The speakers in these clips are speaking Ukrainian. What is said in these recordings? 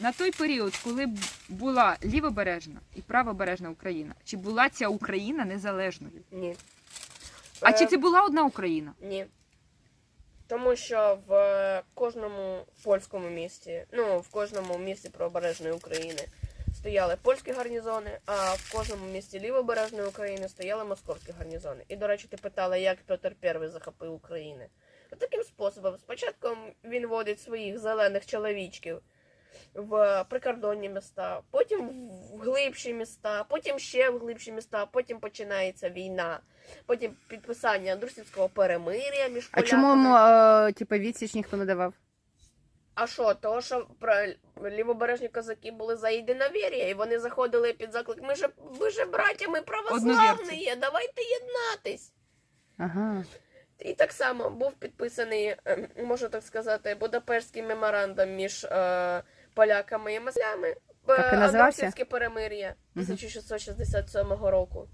на той період, коли була лівобережна і правобережна Україна, чи була ця Україна незалежною? Ні. А Е, чи це була одна Україна? Ні. Тому що в кожному польському місті, ну, в кожному місті правобережної України стояли польські гарнізони, а в кожному місті лівобережної України стояли московські гарнізони. І, до речі, ти питала, як Петр І захопив Україну. Таким способом. Спочатку він водить своїх зелених чоловічків в прикордонні міста, потім в глибші міста, потім ще в глибші міста, потім починається війна, потім підписання друзівського перемир'я між А чому поляками. йому, е, типу, відсіч ніхто не давав? А що, того, що про лівобережні козаки були за єдиновір'я, і вони заходили під заклик. Ми же ви же браття, ми православні є, давайте єднатись. Ага. І так само був підписаний, е, можна так сказати, Будапештський меморандум між е, поляками і маслями. Так і називався? Андрусівське перемир'я 1667 року.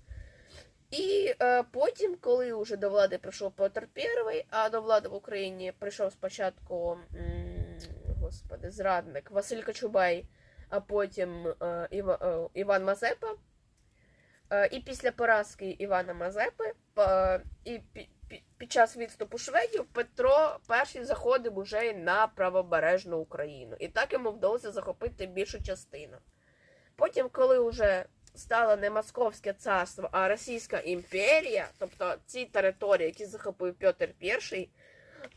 І е, потім, коли вже до влади прийшов Петр І, а до влади в Україні прийшов спочатку м, господи, зрадник Василь Кочубай, а потім е, Іва, е, Іван Мазепа. Е, І після поразки Івана Мазепи е, і час відступу шведів Петро І заходив уже на правобережну Україну. І так йому вдалося захопити більшу частину. Потім, коли вже стало не Московське царство, а Російська імперія, тобто ці території, які захопив Петр І,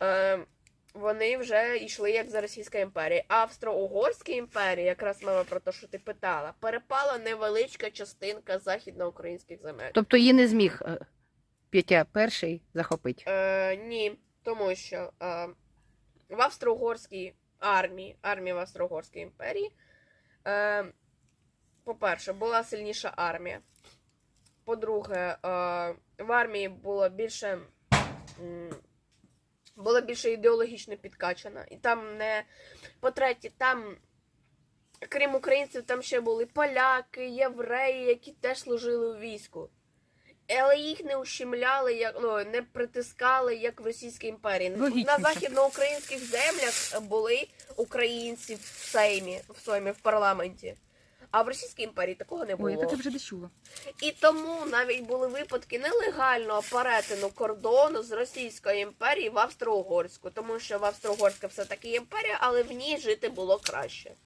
е, вони вже йшли як за Російська імперія. Австро-Угорська імперія, якраз мама про те, що ти питала, перепала невеличка частинка західноукраїнських земель. Тобто її не зміг е, Петя перший захопити. Е, ні, тому що е, в Австро-Угорській армії, армії в Австро-Угорській імперії, е, по-перше, була сильніша армія. По-друге, е, в армії було більше. Була більше ідеологічно підкачана. І там не. По-третє, там, крім українців, там ще були поляки, євреї, які теж служили у війську. Але їх не ущемляли, як ну не притискали, як в Російській імперії. На західноукраїнських землях були українці в Сеймі, в Сеймі, в парламенті. А в Російській імперії такого не було. Ой, я таке вже не чула. І тому навіть були випадки нелегального перетину кордону з Російської імперії в Австро-Угорську, тому що в Австро-Угорська все таки імперія, але в ній жити було краще.